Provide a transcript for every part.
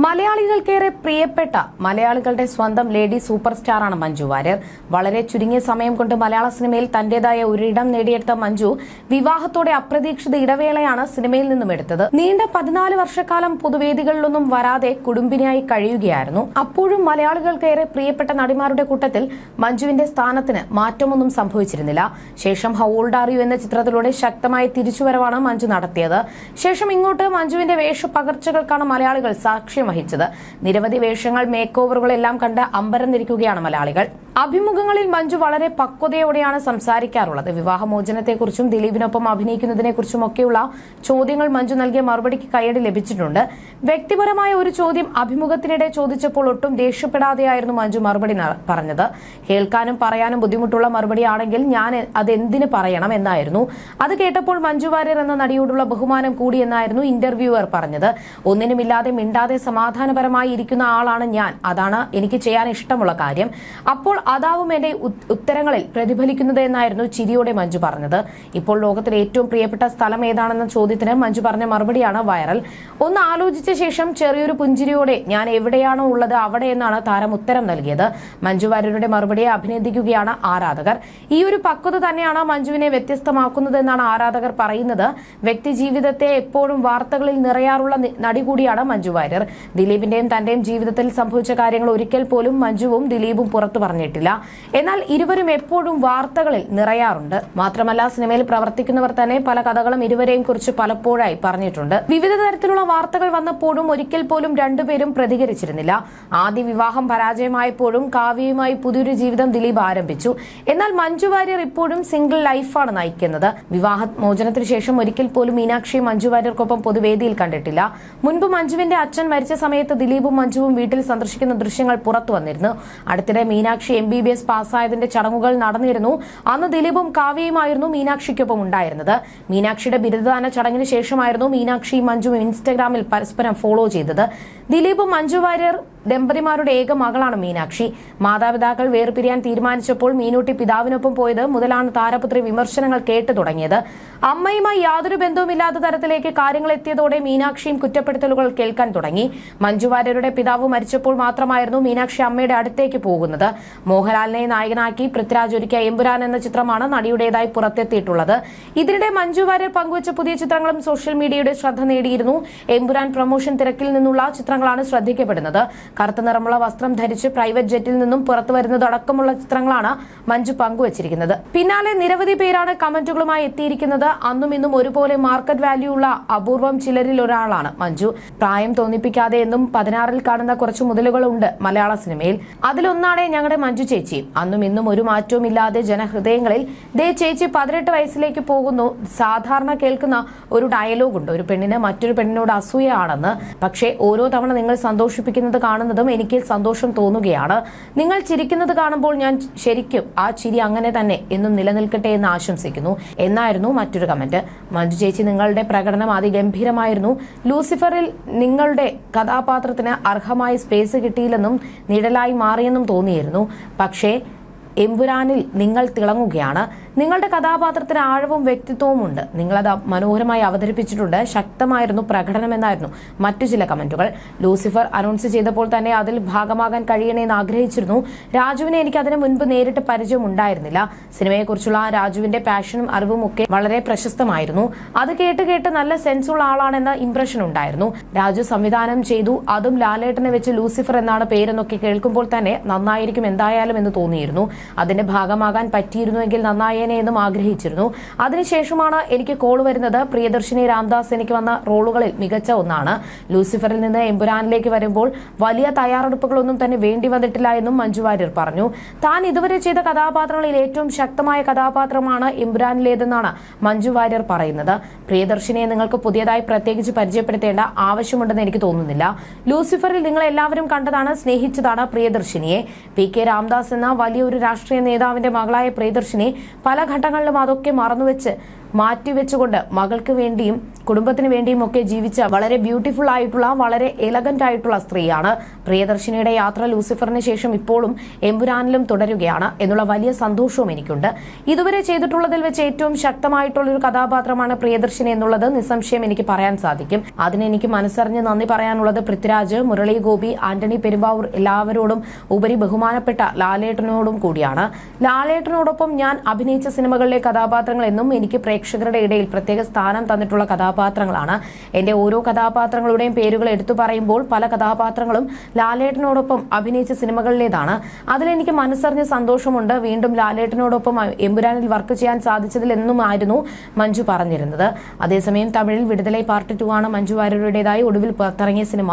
മലയാളികൾക്കേറെ പ്രിയപ്പെട്ട മലയാളികളുടെ സ്വന്തം ലേഡി സൂപ്പർ സ്റ്റാറാണ് മഞ്ജു വാര്യർ. വളരെ ചുരുങ്ങിയ സമയം കൊണ്ട് മലയാള സിനിമയിൽ തന്റേതായ ഒരിടം നേടിയെടുത്ത മഞ്ജു വിവാഹത്തോടെ അപ്രതീക്ഷിത ഇടവേളയാണ് സിനിമയിൽ നിന്നും എടുത്തത്. നീണ്ട പതിനാല് വർഷക്കാലം പൊതുവേദികളിലൊന്നും വരാതെ കുടുംബിനിയായി കഴിയുകയായിരുന്നു. അപ്പോഴും മലയാളികൾക്കേറെ പ്രിയപ്പെട്ട നടിമാരുടെ കൂട്ടത്തിൽ മഞ്ജുവിന്റെ സ്ഥാനത്തിന് മാറ്റമൊന്നും സംഭവിച്ചിരുന്നില്ല. ശേഷം ഹൗ ഓൾഡ് ആർ യു എന്ന ചിത്രത്തിലൂടെ ശക്തമായ തിരിച്ചുവരവാണ് മഞ്ജു നടത്തിയത്. ശേഷം ഇങ്ങോട്ട് മഞ്ജുവിന്റെ വേഷ പകർച്ചകൾക്കാണ് മലയാളികൾ സാക്ഷ്യം വഹിച്ചത്. നിരവധി വേഷങ്ങൾ മേക്ക് ഓവറുകളെല്ലാം കണ്ട് അമ്പരന്നിരിക്കുകയാണ് മലയാളികൾ. അഭിമുഖങ്ങളിൽ മഞ്ജു വളരെ പക്വതയോടെയാണ് സംസാരിക്കാറുള്ളത്. വിവാഹമോചനത്തെക്കുറിച്ചും ദിലീപിനൊപ്പം അഭിനയിക്കുന്നതിനെക്കുറിച്ചും ഒക്കെയുള്ള ചോദ്യങ്ങൾ മഞ്ജു നൽകിയ മറുപടിക്ക് കൈയടി ലഭിച്ചിട്ടുണ്ട്. വ്യക്തിപരമായ ഒരു ചോദ്യം അഭിമുഖത്തിനിടെ ചോദിച്ചപ്പോൾ ഒട്ടും ദേഷ്യപ്പെടാതെയായിരുന്നു മഞ്ജു മറുപടി പറഞ്ഞത്. കേൾക്കാനും പറയാനും ബുദ്ധിമുട്ടുള്ള മറുപടിയാണെങ്കിൽ ഞാൻ അതെന്തിന് പറയണം എന്നായിരുന്നു. അത് കേട്ടപ്പോൾ മഞ്ജു വാര്യർ എന്ന നടിയോടുള്ള ബഹുമാനം കൂടിയെന്നായിരുന്നു ഇന്റർവ്യൂവർ പറഞ്ഞത്. ഒന്നിനുമില്ലാതെ മിണ്ടാതെ സമാധാനപരമായി ഇരിക്കുന്ന ആളാണ് ഞാൻ. അതാണ് എനിക്ക് ചെയ്യാൻ ഇഷ്ടമുള്ള കാര്യം. അപ്പോൾ അതാവും എന്റെ ഉത്തരങ്ങളിൽ പ്രതിഫലിക്കുന്നത് എന്നായിരുന്നു ചിരിയോടെ മഞ്ജു പറഞ്ഞത്. ഇപ്പോൾ ലോകത്തിലെ ഏറ്റവും പ്രിയപ്പെട്ട സ്ഥലം ഏതാണെന്ന ചോദ്യത്തിന് മഞ്ജു പറഞ്ഞ മറുപടിയാണ് വൈറൽ. ഒന്ന് ആലോചിച്ച ശേഷം ചെറിയൊരു പുഞ്ചിരിയോടെ ഞാൻ എവിടെയാണോ ഉള്ളത് അവിടെ എന്നാണ് താരം ഉത്തരം നൽകിയത്. മഞ്ജു വാര്യരുടെ മറുപടിയെ അഭിനന്ദിക്കുകയാണ് ആരാധകർ. ഈ ഒരു പക്വത തന്നെയാണ് മഞ്ജുവിനെ വ്യത്യസ്തമാക്കുന്നതെന്നാണ് ആരാധകർ പറയുന്നത്. വ്യക്തി ജീവിതത്തെ എപ്പോഴും വാർത്തകളിൽ നിറയാറുള്ള നടി കൂടിയാണ് മഞ്ജു വാര്യർ. ദിലീപിന്റെയും തന്റെയും ജീവിതത്തിൽ സംഭവിച്ച കാര്യങ്ങൾ ഒരിക്കൽ പോലും മഞ്ജുവും ദിലീപും പുറത്തു പറഞ്ഞിട്ടില്ല. എന്നാൽ ഇരുവരും എപ്പോഴും വാർത്തകളിൽ നിറയാറുണ്ട്. മാത്രമല്ല സിനിമയിൽ പ്രവർത്തിക്കുന്നവർ തന്നെ പല കഥകളും ഇരുവരെയും കുറിച്ച് പലപ്പോഴായി പറഞ്ഞിട്ടുണ്ട്. വിവിധ തരത്തിലുള്ള വാർത്തകൾ വന്നപ്പോഴും ഒരിക്കൽ പോലും രണ്ടുപേരും പ്രതികരിച്ചിരുന്നില്ല. ആദ്യ വിവാഹം പരാജയമായപ്പോഴും കാവ്യയുമായി പുതിയൊരു ജീവിതം ദിലീപ് ആരംഭിച്ചു. എന്നാൽ മഞ്ജു വാര്യർ ഇപ്പോഴും സിംഗിൾ ലൈഫാണ് നയിക്കുന്നത്. വിവാഹ മോചനത്തിനു ശേഷം ഒരിക്കൽ പോലും മീനാക്ഷി മഞ്ജു വാര്യർക്കൊപ്പം പൊതുവേദിയിൽ കണ്ടിട്ടില്ല. മുൻപ് മഞ്ജുവിന്റെ അച്ഛൻ മരിച്ച സമയത്ത് ദിലീപും മഞ്ജുവും വീട്ടിൽ സന്ദർശിക്കുന്ന ദൃശ്യങ്ങൾ പുറത്തു വന്നിരുന്നു. അടുത്തിടെ Meenakshi M B B S പാസ്സായതിന്റെ ചടങ്ങുകൾ നടന്നിരുന്നു. അന്ന് ദിലീപും കാവ്യയുമായിരുന്നു മീനാക്ഷിക്കൊപ്പം ഉണ്ടായിരുന്നത്. മീനാക്ഷിയുടെ ബിരുദദാന ചടങ്ങിന് ശേഷമായിരുന്നു മീനാക്ഷിയും മഞ്ജുവും ഇൻസ്റ്റഗ്രാമിൽ പരസ്പരം ഫോളോ ചെയ്തത്. ദിലീപും മഞ്ജു വാര്യർ ദമ്പതിമാരുടെ ഏക മകളാണ് മീനാക്ഷി. മാതാപിതാക്കൾ വേർപിരിയാൻ തീരുമാനിച്ചപ്പോൾ മീനൂട്ടി പിതാവിനൊപ്പം പോയത് മുതലാണ് താരപുത്രി വിമർശനങ്ങൾ കേട്ടു തുടങ്ങിയത്. അമ്മയുമായി യാതൊരു ബന്ധവുമില്ലാത്ത തരത്തിലേക്ക് കാര്യങ്ങൾ എത്തിയതോടെ മീനാക്ഷിയും കുറ്റപ്പെടുത്തലുകൾ കേൾക്കാൻ തുടങ്ങി. മഞ്ജു വാര്യരുടെ പിതാവ് മരിച്ചപ്പോൾ മാത്രമായിരുന്നു മീനാക്ഷി അമ്മയുടെ അടുത്തേക്ക് പോകുന്നത്. മോഹൻലാലിനെ നായകനാക്കി പൃഥ്വിരാജ് ഒരുക്കിയ എമ്പുരാൻ എന്ന ചിത്രമാണ് നടിയുടേതായി പുറത്തെത്തിയിട്ടുള്ളത്. ഇതിനിടെ മഞ്ജു വാര്യർ പങ്കുവച്ച പുതിയ ചിത്രങ്ങളും സോഷ്യൽ മീഡിയയുടെ ശ്രദ്ധ നേടിയിരുന്നു. എമ്പുരാൻ പ്രൊമോഷൻ തിരക്കിൽ നിന്നുള്ള ചിത്രങ്ങളാണ് ശ്രദ്ധിക്കപ്പെടുന്നത്. കറുത്ത നിറമുള്ള വസ്ത്രം ധരിച്ച് പ്രൈവറ്റ് ജെറ്റിൽ നിന്നും പുറത്തു വരുന്നതടക്കമുള്ള ചിത്രങ്ങളാണ് മഞ്ജു പങ്കുവച്ചിരിക്കുന്നത്. പിന്നാലെ നിരവധി പേരാണ് കമന്റുകളുമായി എത്തിയിരിക്കുന്നത്. അന്നും ഇന്നും ഒരുപോലെ മാർക്കറ്റ് വാല്യൂ ഉള്ള അപൂർവം ചിലരിൽ ഒരാളാണ് മഞ്ജു. പ്രായം തോന്നിപ്പിക്കാതെ എന്നും പതിനാറിൽ കാണുന്ന കുറച്ച് മുതലുകളുണ്ട് മലയാള സിനിമയിൽ. അതിലൊന്നാണ് ഞങ്ങളുടെ മഞ്ജു ചേച്ചി. അന്നും ഇന്നും ഒരു മാറ്റവും ഇല്ലാതെ ജനഹൃദയങ്ങളിൽ ദേ ചേച്ചി പതിനെട്ട് വയസ്സിലേക്ക് പോകുന്നു. സാധാരണ കേൾക്കുന്ന ഒരു ഡയലോഗ് ഉണ്ട്. ഒരു പെണ്ണിന് മറ്റൊരു പെണ്ണിനോട് അസൂയാണെന്ന് പക്ഷേ ഓരോ തവണ നിങ്ങൾ സന്തോഷിപ്പിക്കുന്നത് കാണുന്നതും എനിക്ക് സന്തോഷം തോന്നുകയാണ്. നിങ്ങൾ ചിരിക്കുന്നത് കാണുമ്പോൾ ഞാൻ ശരിക്കും ആ ചിരി അങ്ങനെ തന്നെ എന്നും നിലനിൽക്കട്ടെ എന്ന് ആശംസിക്കുന്നു. എന്നായിരുന്നു മറ്റൊരു കമന്റ്. മഞ്ജു ചേച്ചി നിങ്ങളുടെ പ്രകടനം അതിഗംഭീരമായിരുന്നു. ലൂസിഫറിൽ നിങ്ങളുടെ കഥാപാത്രത്തിന് അർഹമായ സ്പേസ് കിട്ടിയില്ലെന്നും നിഴലായി മാറിയെന്നും തോന്നിയിരുന്നു. പക്ഷേ എമ്പുരാനിൽ നിങ്ങൾ തിളങ്ങുകയാണ്. നിങ്ങളുടെ കഥാപാത്രത്തിന് ആഴവും വ്യക്തിത്വവും ഉണ്ട് നിങ്ങളത് മനോഹരമായി അവതരിപ്പിച്ചിട്ടുണ്ട്. ശക്തമായിരുന്നു പ്രകടനമെന്നായിരുന്നു മറ്റു ചില കമന്റുകൾ. ലൂസിഫർ അനൗൺസ് ചെയ്തപ്പോൾ തന്നെ അതിൽ ഭാഗമാകാൻ കഴിയണമെന്ന് ആഗ്രഹിച്ചിരുന്നു. രാജുവിനെ എനിക്ക് അതിനു മുൻപ് നേരിട്ട് പരിചയം ഉണ്ടായിരുന്നില്ല. സിനിമയെക്കുറിച്ചുള്ള രാജുവിന്റെ പാഷനും അറിവും ഒക്കെ വളരെ പ്രശസ്തമായിരുന്നു. അത് കേട്ട് കേട്ട് നല്ല സെൻസ് ഉള്ള ആളാണെന്ന ഇംപ്രഷൻ ഉണ്ടായിരുന്നു. രാജു സംവിധാനം ചെയ്തു. അതും ലാലേട്ടനെ വെച്ച് ലൂസിഫർ എന്നാണ് പേരെന്നൊക്കെ കേൾക്കുമ്പോൾ തന്നെ നന്നായിരിക്കും എന്തായാലും എന്ന് തോന്നിയിരുന്നു. അതിന്റെ ഭാഗമാകാൻ പറ്റിയിരുന്നുവെങ്കിൽ നന്നായേനെ എന്നും ആഗ്രഹിച്ചിരുന്നു. അതിനുശേഷമാണ് എനിക്ക് കോൾ വരുന്നത്. പ്രിയദർശിനി രാംദാസ് എനിക്ക് വന്ന റോളുകളിൽ മികച്ച ഒന്നാണ്. ലൂസിഫറിൽ നിന്ന് എമ്പുരാനിലേക്ക് വരുമ്പോൾ വലിയ തയ്യാറെടുപ്പുകളൊന്നും തന്നെ വേണ്ടി വന്നിട്ടില്ല എന്നും മഞ്ജു വാര്യർ പറഞ്ഞു. താൻ ഇതുവരെ ചെയ്ത കഥാപാത്രങ്ങളിൽ ഏറ്റവും ശക്തമായ കഥാപാത്രമാണ് എമ്പുരാനിലേതെന്നാണ് മഞ്ജു വാര്യർ പറയുന്നത്. പ്രിയദർശിനിയെ നിങ്ങൾക്ക് പുതിയതായി പ്രത്യേകിച്ച് പരിചയപ്പെടുത്തേണ്ട ആവശ്യമുണ്ടെന്ന് എനിക്ക് തോന്നുന്നില്ല. ലൂസിഫറിൽ നിങ്ങൾ എല്ലാവരും കണ്ടതാണ് സ്നേഹിച്ചതാണ് പ്രിയദർശിനിയെ. പി കെ രാംദാസ് എന്ന വലിയൊരു രാഷ്ട്രീയ നേതാവിന്റെ മകളായ പ്രിയദർശിനി പല ഘട്ടങ്ങളിലും അതൊക്കെ മറന്നുവെച്ച് മാറ്റിവെച്ചുകൊണ്ട് മകൾക്ക് വേണ്ടിയും കുടുംബത്തിന് വേണ്ടിയും ഒക്കെ ജീവിച്ച വളരെ ബ്യൂട്ടിഫുൾ ആയിട്ടുള്ള വളരെ എലഗന്റ് ആയിട്ടുള്ള സ്ത്രീയാണ്. പ്രിയദർശിനിയുടെ യാത്ര ലൂസിഫറിന് ശേഷം ഇപ്പോഴും എമ്പുരാനിലും തുടരുകയാണ് എന്നുള്ള വലിയ സന്തോഷവും എനിക്കുണ്ട്. ഇതുവരെ ചെയ്തിട്ടുള്ളതിൽ വെച്ച് ഏറ്റവും ശക്തമായിട്ടുള്ള ഒരു കഥാപാത്രമാണ് പ്രിയദർശിനി എന്നുള്ളത് നിസ്സംശയം എനിക്ക് പറയാൻ സാധിക്കും. അതിന് എനിക്ക് മനസ്സറിഞ്ഞ് നന്ദി പറയാനുള്ളത് പൃഥ്വിരാജ് മുരളി ഗോപി ആന്റണി പെരുമ്പാവൂർ എല്ലാവരോടും ഉപരി ബഹുമാനപ്പെട്ട ലാലേട്ടനോടും കൂടിയാണ്. ലാലേട്ടനോടൊപ്പം ഞാൻ അഭിനയിച്ച സിനിമകളിലെ കഥാപാത്രങ്ങൾ എന്നും എനിക്ക് പ്രേക്ഷകരുടെ ഇടയിൽ പ്രത്യേക സ്ഥാനം തന്നിട്ടുള്ള കഥാപാത്രങ്ങളാണ്. എന്റെ ഓരോ കഥാപാത്രങ്ങളുടെയും പേരുകൾ എടുത്തു പറയുമ്പോൾ പല കഥാപാത്രങ്ങളും ലാലേട്ടനോടൊപ്പം അഭിനയിച്ച സിനിമകളിലേതാണ്. അതിലെനിക്ക് മനസ്സറിഞ്ഞ സന്തോഷമുണ്ട്. വീണ്ടും ലാലേട്ടനോടൊപ്പം എമ്പുരാനിൽ വർക്ക് ചെയ്യാൻ സാധിച്ചതിൽ എന്നുമായിരുന്നു മഞ്ജു പറഞ്ഞിരുന്നത്. അതേസമയം തമിഴിൽ വിടുതലൈ പാർട്ട് ടു ആണ് മഞ്ജു വാര്യരുടേതായി ഒടുവിൽ പുറത്തിറങ്ങിയ സിനിമ.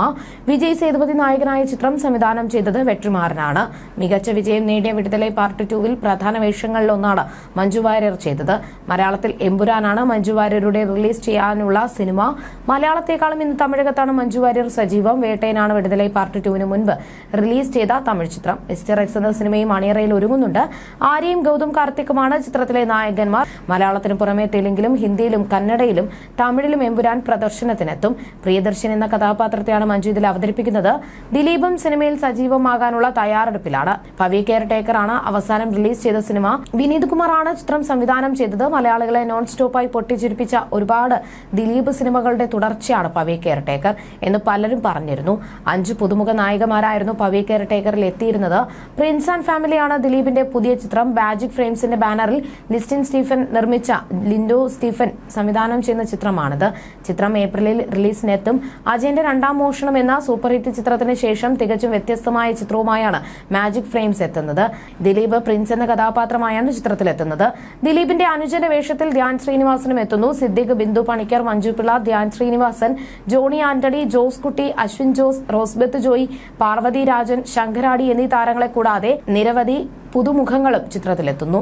വിജയ് സേതുപതി നായകനായ ചിത്രം സംവിധാനം ചെയ്തത് വെട്രിമാറനാണ് മികച്ച വിജയം നേടിയ വിടുതലൈ പാർട്ട് ടുവിൽ പ്രധാന വേഷങ്ങളിലൊന്നാണ് മഞ്ജു വാര്യർ ചെയ്തത്. മലയാളത്തിൽ എമ്പുരാനാണ് മഞ്ജു വാര്യരുടെ റിലീസ് ചെയ്യാനുള്ള സിനിമ. മലയാളത്തെക്കാളും ഇന്ന് തമിഴകത്താണ് മഞ്ജു വാര്യർ സജീവം. വേട്ടയനാണ് വിടുതലൈ പാർട്ട് ടുവിന് മുൻപ് റിലീസ് ചെയ്ത തമിഴ് ചിത്രം. മിസ്റ്റർ എക്സ് എന്ന സിനിമയും അണിയറയിൽ ഒരുങ്ങുന്നുണ്ട്. ആര്യയും ഗൗതം കാർത്തിക്കുമാണ് ചിത്രത്തിലെ നായകന്മാർ. മലയാളത്തിന് പുറമെ തെലുങ്കിലും ഹിന്ദിയിലും കന്നഡയിലും തമിഴിലും എമ്പുരാൻ പ്രദർശനത്തിനെത്തും. പ്രിയദർശൻ എന്ന കഥാപാത്രത്തെയാണ് മഞ്ജു ഇതിൽ അവതരിപ്പിക്കുന്നത്. ദിലീപും സിനിമയിൽ സജീവമാകാനുള്ള തയ്യാറെടുപ്പിലാണ്. പവി കെയർ ടേക്കറാണ് അവസാനം റിലീസ് ചെയ്ത സിനിമ. വിനീത് കുമാറാണ് ചിത്രം സംവിധാനം ചെയ്തത്. മലയാളികളെ നോൺ സ്റ്റോപ്പായി പൊട്ടിച്ചിരിപ്പിച്ച ഒരുപാട് ദിലീപ് സിനിമകളുടെ തുടർച്ചയാണ് പവി കെയർ ടേക്കർ എന്ന് പലരും പറഞ്ഞിരുന്നു. അഞ്ച് പുതുമുഖ നായികമാരായിരുന്നു പവി കെയർ ടേക്കറിൽ എത്തിയിരുന്നത് പ്രിൻസ് ആൻഡ് ഫാമിലിയാണ് ദിലീപിന്റെ പുതിയ ചിത്രം. മാജിക് ഫ്രെയിംസിന്റെ ബാനറിൽ ലിസ്റ്റിൻ സ്റ്റീഫൻ നിർമ്മിച്ച ലിൻഡോ സ്റ്റീഫൻ സംവിധാനം ചെയ്യുന്ന ചിത്രമാണിത്. ചിത്രം ഏപ്രിലിൽ റിലീസിനെത്തും. അജയന്റെ രണ്ടാം മോഷണം എന്ന സൂപ്പർ ഹിറ്റ് ചിത്രത്തിന് ശേഷം തികച്ചും വ്യത്യസ്തമായ ചിത്രവുമായാണ് മാജിക് ഫ്രെയിംസ് എത്തുന്നത്. ദിലീപ് പ്രിൻസ് എന്ന കഥാപാത്രമായാണ് ചിത്രത്തിലെത്തുന്നത്. ദിലീപിന്റെ അനുജന്റെ വേഷത്തിൽ ധ്യാൻ ശ്രീനിവാസനും എത്തുന്നു. സിദ്ദിഖ് ബിന്ദു പണിക്കർ മഞ്ജുപിള്ള ധ്യാൻ ശ്രീനിവാസൻ ജോണി ആന്റണി ജോസ് കുട്ടി അശ്വിൻ ജോസ് റോസ്ബത്ത് ജോയി പാർവതി രാജൻ ശങ്കരാടി എന്നീ താരങ്ങളെ കൂടാതെ നിരവധി പുതുമുഖങ്ങളും ചിത്രത്തിലെത്തുന്നു.